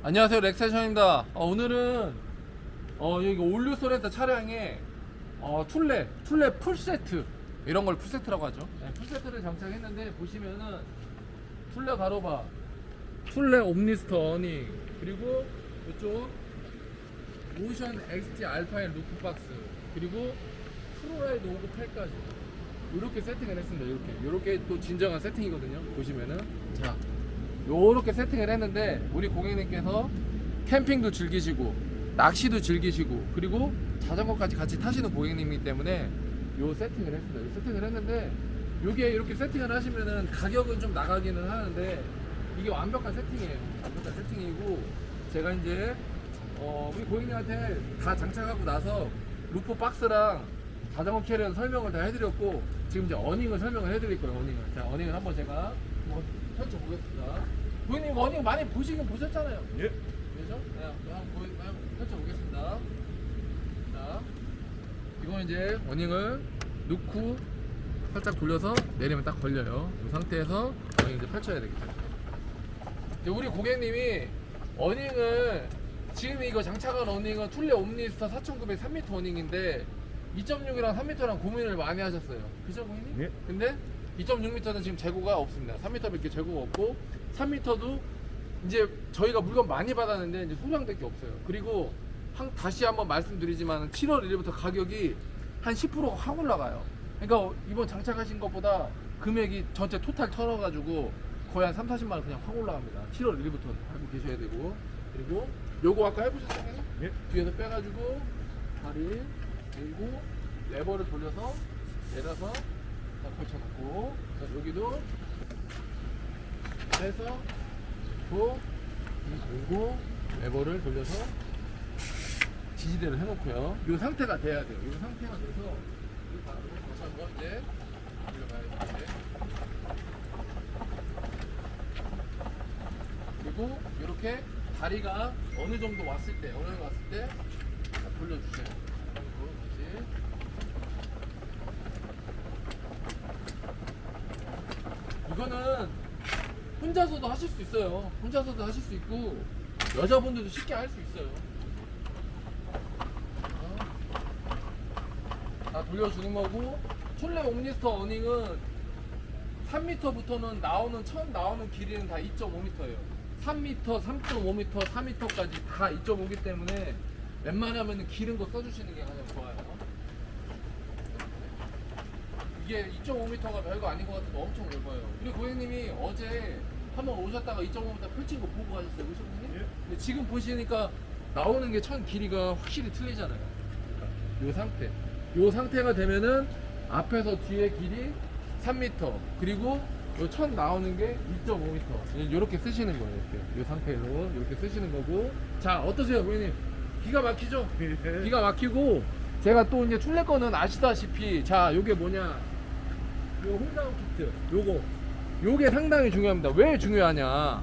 안녕하세요 렉세션입니다. 어, 오늘은 어, 여기 올류 소렌타 차량에 어, 툴레 툴레 풀세트 이런 걸 풀세트라고 하죠. 네, 풀세트를 장착했는데 보시면은 툴레 가로바 툴레 옴니스터 어닝 그리고 이쪽 모션 XT 알파인 루프박스 그리고 프로라이드 오브 펠까지. 이렇게 세팅을 했습니다 이렇게. 이렇게 또 진정한 세팅이거든요 보시면은. 자 요렇게 세팅을 했는데 우리 고객님께서 캠핑도 즐기시고 낚시도 즐기시고 그리고 자전거까지 같이 타시는 고객님이기 때문에 요 세팅을 했습니다. 요 세팅을 했는데 요게 이렇게 세팅을 하시면은 가격은 좀 나가기는 하는데 이게 완벽한 세팅이에요. 완벽한 세팅이고 제가 이제 어 우리 고객님한테 다 장착하고 나서 루프 박스랑 자전거 캐리어 설명을 다 해드렸고 지금 이제 어닝을 설명을 해드릴 거예요. 어닝을 자 어닝을 한번 제가 한번 펼쳐 보겠습니다. 고객님 어닝 많이 보시긴 보셨잖아요. 예. 그죠? 네, 한번 보여, 한번 펼쳐보겠습니다. 자, 이거는 이제 어닝을 넣고 살짝 돌려서 내리면 딱 걸려요. 이 상태에서 어닝 이제 펼쳐야 되겠죠. 이제 우리 고객님이 어닝을 지금 이거 장착한 어닝은 툴레 옴니스타 4900 3m 어닝인데 2.6이랑 3m랑 고민을 많이 하셨어요. 그죠, 고객님? 예. 근데 2.6m는 지금 재고가 없습니다. 3m밖에 재고가 없고 3m도 이제 저희가 물건 많이 받았는데 이제 소량될 게 없어요. 그리고 한, 다시 한번 말씀드리지만 7월 1일부터 가격이 한 10%가 확 올라가요. 그러니까 이번 장착하신 것보다 금액이 전체 토탈 털어가지고 거의 한 3, 40만 원 그냥 확 올라갑니다. 7월 1일부터 하고 계셔야 되고 그리고 요거 아까 해보셨잖아요. 예. 뒤에서 빼가지고 다리 들고 레버를 돌려서 내려서 딱 걸쳐놓고 자, 여기도 해서 또 들고 레버를 돌려서 지지대를 해놓고요. 이 상태가 돼야 돼요. 이 상태가 돼서 이 바로 거쳐서 이제 돌려가야 돼. 그리고 이렇게 다리가 어느 정도 왔을 때, 어느 정도 왔을 때 자, 돌려주세요. 그리고 다시 이거는 혼자서도 하실 수 있어요. 혼자서도 하실 수 있고 여자분들도 쉽게 할 수 있어요. 어? 다 돌려주는 거고 툴레 옴니스터 어닝은 3m부터는 나오는 처음 나오는 길이는 다 2.5m예요. 3m, 3.5m, 4m까지 다 2.5기 때문에 웬만하면 기른 거 써주시는 게 가장 좋아요. 이게 2.5m가 별거 아닌 것 같은데 엄청 넓어요. 우리 고객님이 어제 한번 오셨다가 2.5m 펼친 거 보고 가셨어요. 그죠, 고객님? 예. 근데 지금 보시니까 나오는 게 천 길이가 확실히 틀리잖아요. 요 상태. 요 상태가 되면은 앞에서 뒤에 길이 3m 그리고 요 천 나오는 게 2.5m 이렇게 쓰시는 거예요. 이렇게 요 상태로 이렇게 쓰시는 거고 자 어떠세요, 고객님? 기가 막히죠? 예. 기가 막히고 제가 또 이제 출래 거는 아시다시피 자 요게 뭐냐 요 홀다운 키트 요거 요게 상당히 중요합니다. 왜 중요하냐?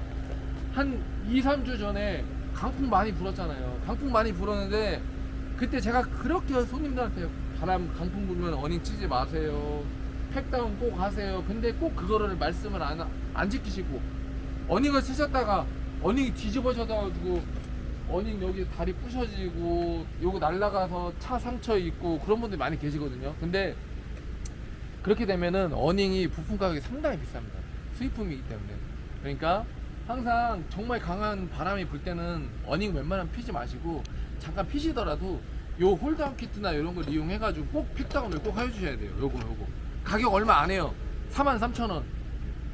한 2, 3주 전에 강풍 많이 불었잖아요. 강풍 많이 불었는데 그때 제가 그렇게 손님들한테 바람 강풍 불면 어닝 치지 마세요. 팩다운 꼭 하세요. 근데 꼭 그거를 말씀을 안, 안 지키시고 어닝을 쓰셨다가 어닝이 뒤집어져가지고 어닝 여기 다리 부셔지고 요거 날라가서 차 상처 있고 그런 분들이 많이 계시거든요. 근데 그렇게 되면은 어닝이 부품 가격이 상당히 비쌉니다. 수입품이기 때문에. 그러니까 항상 정말 강한 바람이 불 때는 어닝 웬만하면 피지 마시고 잠깐 피시더라도 요 홀다운 키트나 이런 걸 이용해가지고 꼭 팩다운을 꼭 해주셔야 돼요. 요거 요거 가격 얼마 안 해요. 43,000원.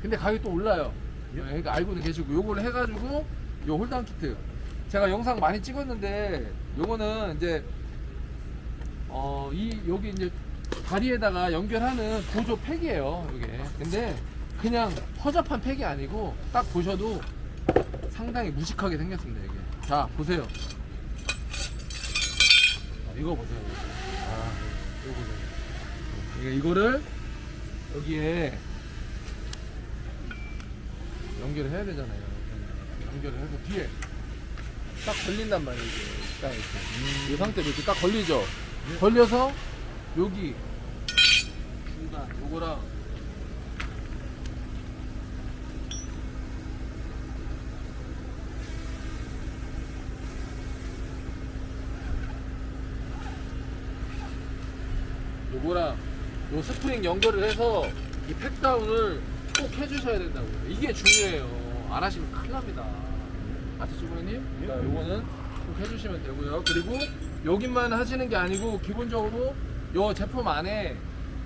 근데 가격이 또 올라요. 예. 네, 그러니까 알고는 계시고 요걸 해가지고 요 홀다운 키트 제가 영상 많이 찍었는데 요거는 이제 어 이 여기 이제 다리에다가 연결하는 보조 팩이에요 이게 근데 그냥 허접한 팩이 아니고 딱 보셔도 상당히 무식하게 생겼습니다 이게 자 보세요 아, 이거 보세요 아 이거 보세요 이게 이거를 여기에 연결을 해야 되잖아요 연결을 해서 뒤에 딱 걸린단 말이에요. 이게. 딱 이렇게. 이 상태로 이렇게 딱 걸리죠. 걸려서 여기. 중간 요거랑. 요거랑 요 스프링 연결을 해서 이 팩다운을 꼭 해주셔야 된다고요. 이게 중요해요. 안 하시면 큰일 납니다. 아시죠 고객님? 예. 요거는 꼭 해주시면 되고요. 그리고 여기만 하시는 게 아니고 기본적으로 요 제품 안에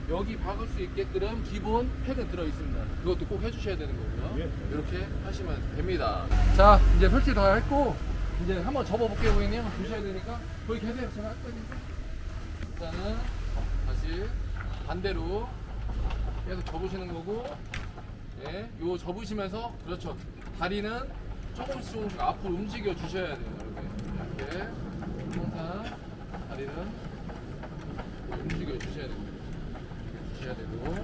여기 박을 수 있게끔 기본 팩은 들어 있습니다. 그것도 꼭 해주셔야 되는 거고요. 예. 이렇게 하시면 됩니다. 자, 이제 설치 다 했고 이제 한번 접어볼게요, 고객님. 보셔야 되니까 거기 계세요. 제가 할 거니까. 일단은 다시 반대로 계속 접으시는 거고, 예, 요 접으시면서 그렇죠. 다리는 조금씩 조금씩 앞으로 움직여 주셔야 돼요. 이렇게, 이렇게 항상 다리는 움직여 주셔야 되고.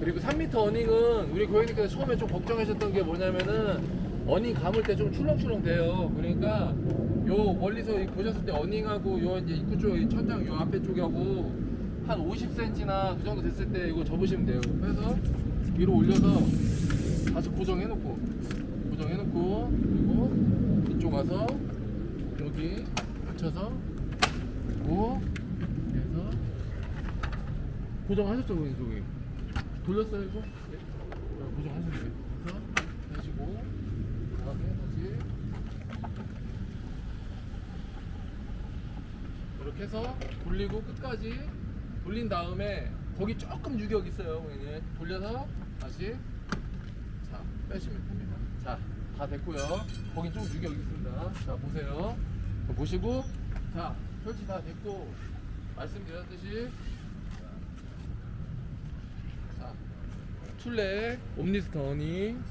그리고 3m 어닝은 우리 고객님께서 처음에 좀 걱정하셨던 게 뭐냐면은 어닝 감을 때 좀 출렁출렁 돼요. 그러니까 요 멀리서 이 보셨을 때 어닝하고 요 이제 입구 쪽, 이 천장 요 앞에 쪽하고 한 50cm나 그 정도 됐을 때 이거 접으시면 돼요. 그래서 위로 올려서 다시 고정해 놓고 고정해 놓고 그리고 이쪽 와서 여기 붙여서 그리고 해서 고정하셨죠, 고객님. 돌렸어요 이거? 네. 어, 고정하시면 돼요. 그래서 해주고 그 다음에 다시 이렇게 해서 돌리고 끝까지 돌린 다음에 거기 조금 유격 있어요, 고객님. 돌려서 다시 자 빼시면 됩니다. 자 다 됐고요. 거긴 좀 유격 있습니다. 자 보세요. 보시고 자 설치 다 됐고 말씀드렸듯이 자, 툴레 옴니스터 어닝,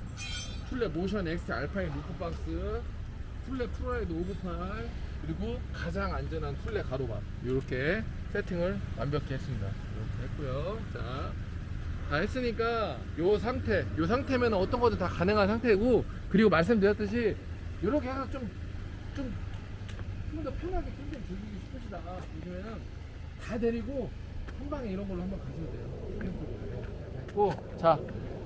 툴레 모션 X 알파인 루프박스, 툴레 프로라이드 598, 그리고 가장 안전한 툴레 가로바 이렇게 세팅을 완벽히 했습니다. 이렇게 했고요. 자, 다 했으니까 요 상태, 요 상태면 어떤 것도 다 가능한 상태고, 그리고 말씀드렸듯이 이렇게 해서 좀좀 좀더 편하게 캠핑 즐기고 싶으시다 보시면은 다 데리고 한 방에 이런 걸로 한번 가셔도 돼요. 캠핑으로. 했고 자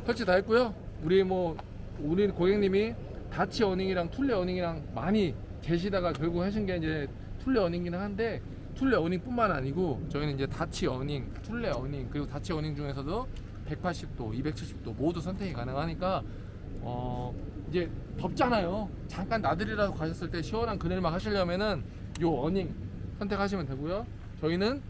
설치 다 했고요. 우리 뭐 우리 고객님이 다치 어닝이랑 툴레 어닝이랑 많이 계시다가 결국 하신 게 이제 툴레 어닝이긴 한데 툴레 어닝뿐만 아니고 저희는 이제 다치 어닝, 툴레 어닝 그리고 다치 어닝 중에서도 180도, 270도 모두 선택이 가능하니까 어 이제 덥잖아요. 잠깐 나들이라도 가셨을 때 시원한 그늘만 하시려면은 요 어닝 선택하시면 되고요. 저희는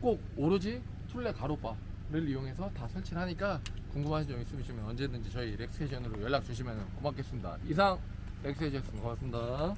꼭 오로지 툴레 가로바를 이용해서 다 설치를 하니까 궁금하신 점 있으시면 언제든지 저희 렉스테이션으로 연락 주시면 고맙겠습니다. 이상 렉스테이션이었습니다. 고맙습니다.